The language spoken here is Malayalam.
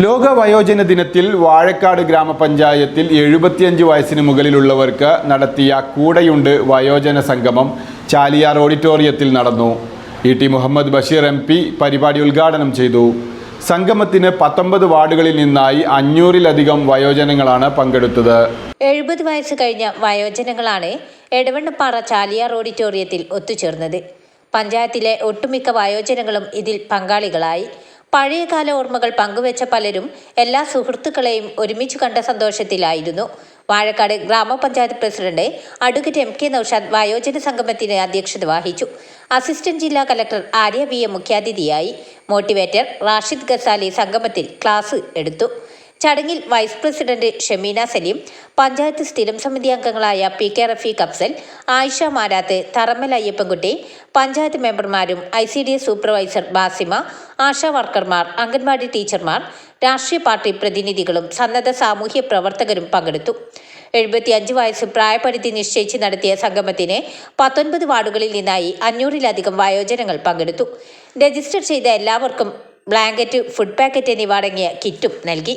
ലോക വയോജന ദിനത്തിൽ വാഴക്കാട് ഗ്രാമപഞ്ചായത്തിൽ എഴുപത്തിയഞ്ച് വയസ്സിന് മുകളിലുള്ളവർക്ക് നടത്തിയ കൂടെയുണ്ട് വയോജന സംഗമം. ചാലിയാർ ഓഡിറ്റോറിയത്തിൽ നടന്നു. E T Muhammad Basheer M P പരിപാടി ഉദ്ഘാടനം ചെയ്തു. സംഗമത്തിന് പത്തൊമ്പത് വാർഡുകളിൽ നിന്നായി അഞ്ഞൂറിലധികം വയോജനങ്ങളാണ് പങ്കെടുത്തത്. എഴുപത് വയസ്സ് കഴിഞ്ഞ വയോജനങ്ങളാണ് എടവണ്ണപ്പാറ ചാലിയാർ ഓഡിറ്റോറിയത്തിൽ ഒത്തുചേർന്നത്. പഞ്ചായത്തിലെ ഒട്ടുമിക്ക വയോജനങ്ങളും ഇതിൽ പങ്കാളികളായി. പഴയകാല ഓർമ്മകൾ പങ്കുവെച്ച പലരും എല്ലാ സുഹൃത്തുക്കളെയും ഒരുമിച്ച് കണ്ട സന്തോഷത്തിലായിരുന്നു. വാഴക്കാട് ഗ്രാമപഞ്ചായത്ത് president advocate M K Noushad വയോജന സംഗമത്തിന് അധ്യക്ഷത വഹിച്ചു. അസിസ്റ്റന്റ് ജില്ലാ കലക്ടർ ആര്യ വി എ മുഖ്യാതിഥിയായി. മോട്ടിവേറ്റർ റാഷിദ് ഗസാലി സംഗമത്തിൽ ക്ലാസ് എടുത്തു. ചടങ്ങിൽ വൈസ് പ്രസിഡന്റ് ഷമീന സലീം പഞ്ചായത്ത് സ്ഥിരം സമിതി അംഗങ്ങളായ P K Rafeeq Afsal Ayisha Marath Tharammal Ayyappankutty panchayat മെമ്പർമാരും I C D S supervisor Basima ASHA വർക്കർമാർ anganwadi ടീച്ചർമാർ രാഷ്ട്രീയ പാർട്ടി പ്രതിനിധികളും സന്നദ്ധ സാമൂഹ്യ പ്രവർത്തകരും പങ്കെടുത്തു. എഴുപത്തിയഞ്ച് വയസ്സ് പ്രായപരിധി നിശ്ചയിച്ച് നടത്തിയ സംഗമത്തിന് പത്തൊൻപത് വാർഡുകളിൽ നിന്നായി അഞ്ഞൂറിലധികം വയോജനങ്ങൾ പങ്കെടുത്തു. രജിസ്റ്റർ ചെയ്ത എല്ലാവർക്കും ബ്ലാങ്കറ്റ് ഫുഡ് പാക്കറ്റ് എന്നിവ അടങ്ങിയ കിറ്റും നൽകി.